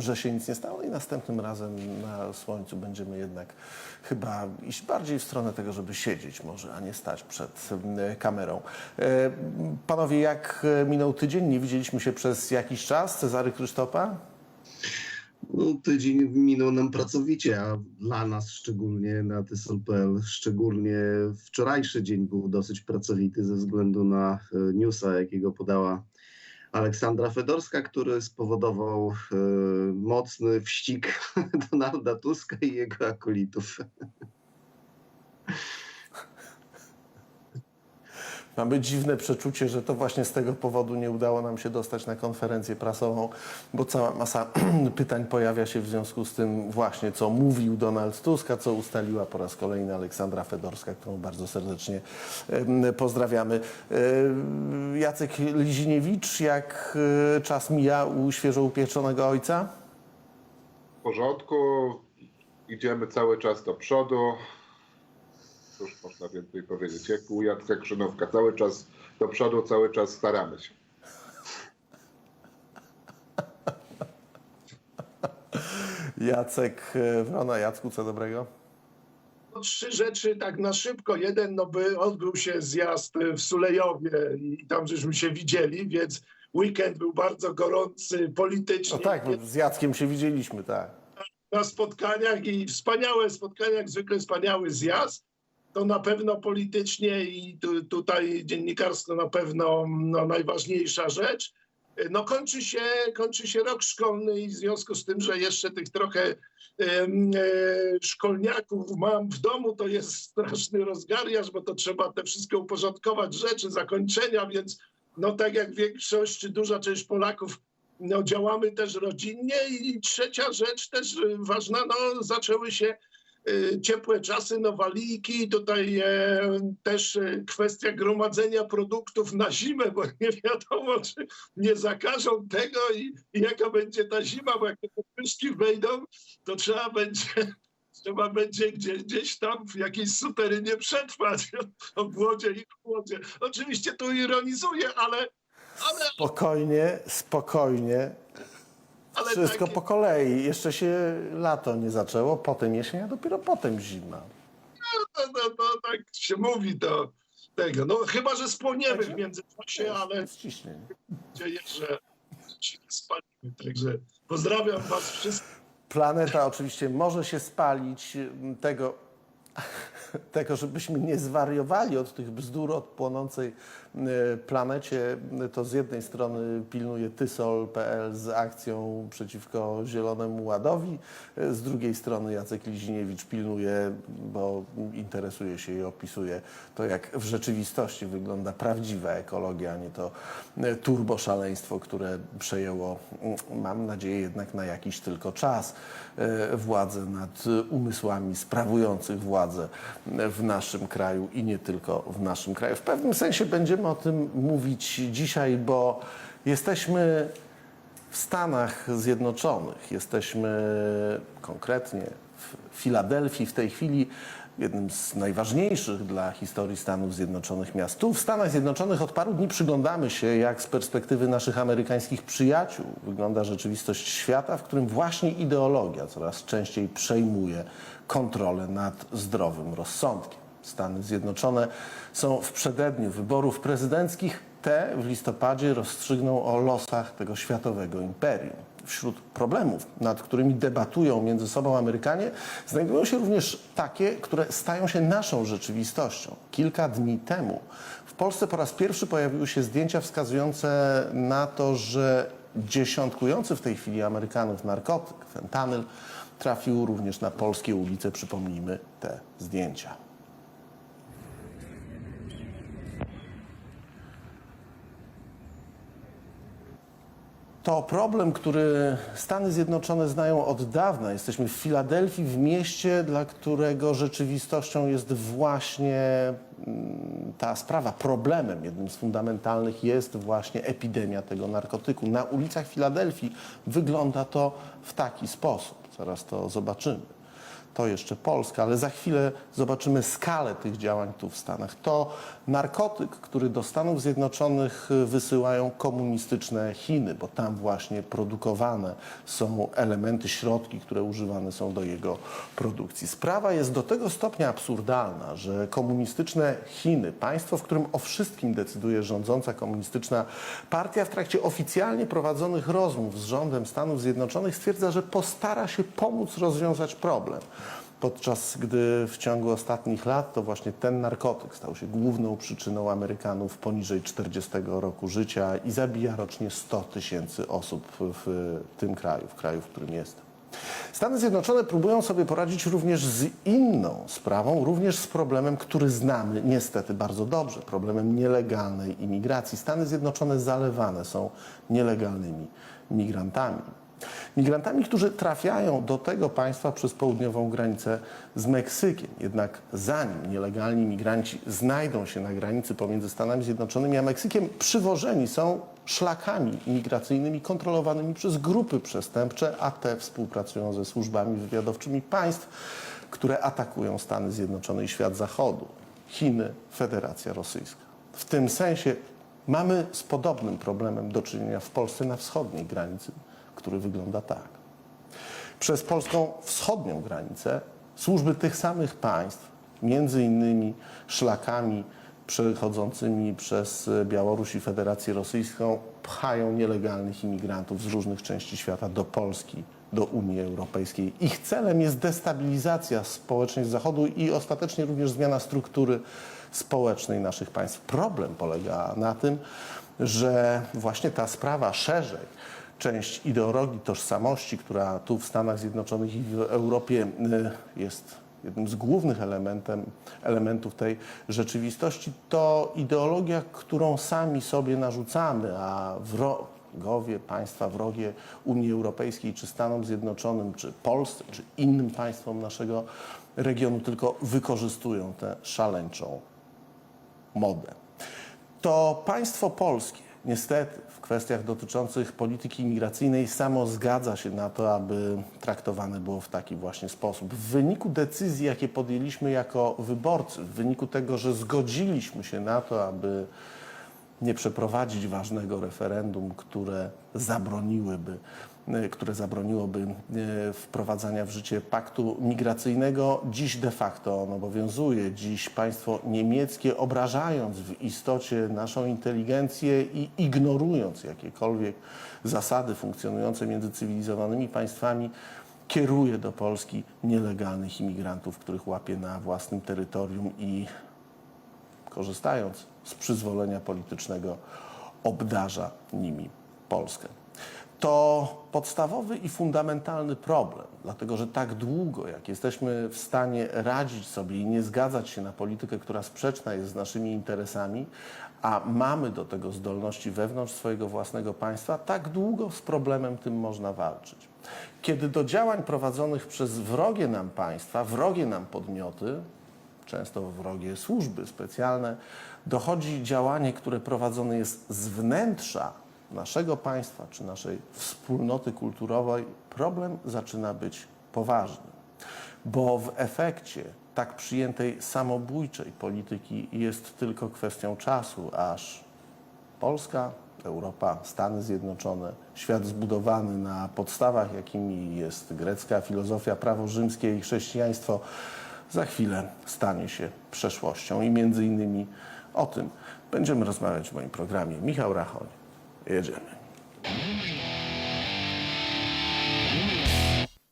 że się nic nie stało i następnym razem na słońcu będziemy jednak chyba iść bardziej w stronę tego, żeby siedzieć może, a nie stać przed kamerą. E, Panowie, jak e, minął tydzień? Nie widzieliśmy się przez jakiś czas. Cezary Krzysztopa? No, tydzień minął nam pracowicie, a dla nas szczególnie na TESOL.pl, szczególnie wczorajszy dzień był dosyć pracowity ze względu na e, newsa, jakiego podała Aleksandra Fedorska, który spowodował e, mocny wścig Donalda Tuska i jego akolitów. Mamy dziwne przeczucie, że to właśnie z tego powodu nie udało nam się dostać na konferencję prasową, bo cała masa pytań pojawia się w związku z tym właśnie, co mówił Donald Tusk, a co ustaliła po raz kolejny Aleksandra Fedorska, którą bardzo serdecznie pozdrawiamy. E, Jacek Liziniewicz, jak e, czas mija u świeżo upieczonego ojca? w porządku, idziemy cały czas do przodu. Cóż można więcej powiedzieć? Jak u Jacka Krzynówka, cały czas do przodu, cały czas staramy się. Jacek e, Wrona, Jacku, co dobrego? No, Trzy rzeczy tak na szybko. Jeden, no by odbył się zjazd w Sulejowie i tam żeśmy się widzieli, więc weekend był bardzo gorący politycznie No tak, bo z Jackiem się widzieliśmy, tak. na spotkaniach i wspaniałe spotkania, jak zwykle wspaniały zjazd. To na pewno politycznie i tu, tutaj dziennikarsko na pewno no, najważniejsza rzecz. No kończy się, kończy się rok szkolny i w związku z tym, że jeszcze tych trochę e, szkolniaków mam w domu, to jest straszny rozgariaż, bo to trzeba te wszystkie uporządkować rzeczy, zakończenia, więc no tak jak większość, czy duża część Polaków, no działamy też rodzinnie i trzecia rzecz też ważna, no zaczęły się ciepłe czasy, no waliki, tutaj e, też e, kwestia gromadzenia produktów na zimę, bo nie wiadomo, czy nie zakażą tego i, i jaka będzie ta zima, bo jak te podwyżki wejdą, to trzeba będzie trzeba będzie gdzieś, gdzieś tam w jakiejś suterynie przetrwać o głodzie i chłodzie. Oczywiście tu ironizuję, ale, ale, Spokojnie, spokojnie. Ale Wszystko takie- po kolei. Jeszcze się lato nie zaczęło, potem jesień, a dopiero potem zima. no, no, no, tak się mówi to tego. No chyba, że spłoniemy w międzyczasie, ale Ściśnie. nadzieję, że się nie spalimy. Także pozdrawiam was wszystkich. Planeta oczywiście może się spalić. Tego, tego, żebyśmy nie zwariowali od tych bzdur od płonącej e, planecie, to z jednej strony pilnuje Tysol.pl z akcją przeciwko Zielonemu Ładowi, e, z drugiej strony Jacek Liziniewicz pilnuje, bo interesuje się i opisuje to, jak w rzeczywistości wygląda prawdziwa ekologia, a nie to e, turboszaleństwo, które przejęło, mm, mam nadzieję, jednak na jakiś tylko czas władzę nad umysłami sprawujących władzę w naszym kraju i nie tylko w naszym kraju. W pewnym sensie będziemy o tym mówić dzisiaj, bo jesteśmy w Stanach Zjednoczonych. Jesteśmy konkretnie w Filadelfii w tej chwili, jednym z najważniejszych dla historii Stanów Zjednoczonych miast. Tu w Stanach Zjednoczonych od paru dni przyglądamy się, jak z perspektywy naszych amerykańskich przyjaciół wygląda rzeczywistość świata, w którym właśnie ideologia coraz częściej przejmuje kontrolę nad zdrowym rozsądkiem. Stany Zjednoczone są w przededniu wyborów prezydenckich. Te w listopadzie rozstrzygną o losach tego światowego imperium. Wśród problemów, nad którymi debatują między sobą Amerykanie, znajdują się również takie, które stają się naszą rzeczywistością. Kilka dni temu w Polsce po raz pierwszy pojawiły się zdjęcia wskazujące na to, że dziesiątkujący w tej chwili Amerykanów narkotyk, fentanyl, trafił również na polskie ulice. Przypomnijmy te zdjęcia. To problem, który Stany Zjednoczone znają od dawna. Jesteśmy w Filadelfii, w mieście, dla którego rzeczywistością jest właśnie mm, ta sprawa. Problemem, jednym z fundamentalnych jest właśnie epidemia tego narkotyku. Na ulicach Filadelfii wygląda to w taki sposób. Zaraz to zobaczymy. To jeszcze Polska, ale za chwilę zobaczymy skalę tych działań tu w Stanach. To narkotyk, który do Stanów Zjednoczonych wysyłają komunistyczne Chiny, bo tam właśnie produkowane są elementy, środki, które używane są do jego produkcji. Sprawa jest do tego stopnia absurdalna, że komunistyczne Chiny, państwo, w którym o wszystkim decyduje rządząca komunistyczna partia, w trakcie oficjalnie prowadzonych rozmów z rządem Stanów Zjednoczonych stwierdza, że postara się pomóc rozwiązać problem. Podczas gdy w ciągu ostatnich lat to właśnie ten narkotyk stał się główną przyczyną Amerykanów poniżej 40 roku życia i zabija rocznie 100 tysięcy osób w tym kraju, w kraju, w którym jestem. Stany Zjednoczone próbują sobie poradzić również z inną sprawą, również z problemem, który znamy niestety bardzo dobrze, problemem nielegalnej imigracji. Stany Zjednoczone zalewane są nielegalnymi migrantami. Migrantami, którzy trafiają do tego państwa przez południową granicę z Meksykiem. Jednak zanim nielegalni migranci znajdą się na granicy pomiędzy Stanami Zjednoczonymi a Meksykiem, przywożeni są szlakami migracyjnymi kontrolowanymi przez grupy przestępcze, a te współpracują ze służbami wywiadowczymi państw, które atakują Stany Zjednoczone i świat zachodu. Chiny, Federacja Rosyjska. W tym sensie mamy z podobnym problemem do czynienia w Polsce na wschodniej granicy, który wygląda tak. Przez polską wschodnią granicę służby tych samych państw, między innymi szlakami przechodzącymi przez Białoruś i Federację Rosyjską, pchają nielegalnych imigrantów z różnych części świata do Polski, do Unii Europejskiej. Ich celem jest destabilizacja społeczeństw Zachodu i ostatecznie również zmiana struktury społecznej naszych państw. Problem polega na tym, że właśnie ta sprawa szerzej, część ideologii tożsamości, która tu w Stanach Zjednoczonych i w Europie y, jest jednym z głównych elementem, elementów tej rzeczywistości, to ideologia, którą sami sobie narzucamy, a wrogowie, państwa wrogie Unii Europejskiej, czy Stanom Zjednoczonym, czy Polsce, czy innym państwom naszego regionu tylko wykorzystują tę szaleńczą modę. To państwo polskie niestety w kwestiach dotyczących polityki imigracyjnej samo zgadza się na to, aby traktowane było w taki właśnie sposób. W wyniku decyzji, jakie podjęliśmy jako wyborcy, w wyniku tego, że zgodziliśmy się na to, aby nie przeprowadzić ważnego referendum, które zabroniłyby, które zabroniłoby e, wprowadzania w życie paktu migracyjnego. Dziś de facto on obowiązuje. Dziś państwo niemieckie, obrażając w istocie naszą inteligencję i ignorując jakiekolwiek zasady funkcjonujące między cywilizowanymi państwami, kieruje do Polski nielegalnych imigrantów, których łapie na własnym terytorium i korzystając z przyzwolenia politycznego, obdarza nimi Polskę. To podstawowy i fundamentalny problem, dlatego że tak długo, jak jesteśmy w stanie radzić sobie i nie zgadzać się na politykę, która sprzeczna jest z naszymi interesami, a mamy do tego zdolności wewnątrz swojego własnego państwa, tak długo z problemem tym można walczyć. Kiedy do działań prowadzonych przez wrogie nam państwa, wrogie nam podmioty, często wrogie służby specjalne, dochodzi działanie, które prowadzone jest z wnętrza naszego państwa czy naszej wspólnoty kulturowej, problem zaczyna być poważny. Bo w efekcie tak przyjętej samobójczej polityki jest tylko kwestią czasu, aż Polska, Europa, Stany Zjednoczone, świat zbudowany na podstawach, jakimi jest grecka filozofia, prawo rzymskie i chrześcijaństwo, za chwilę stanie się przeszłością. I między innymi o tym będziemy rozmawiać w moim programie. Michał Rachoń. Is it?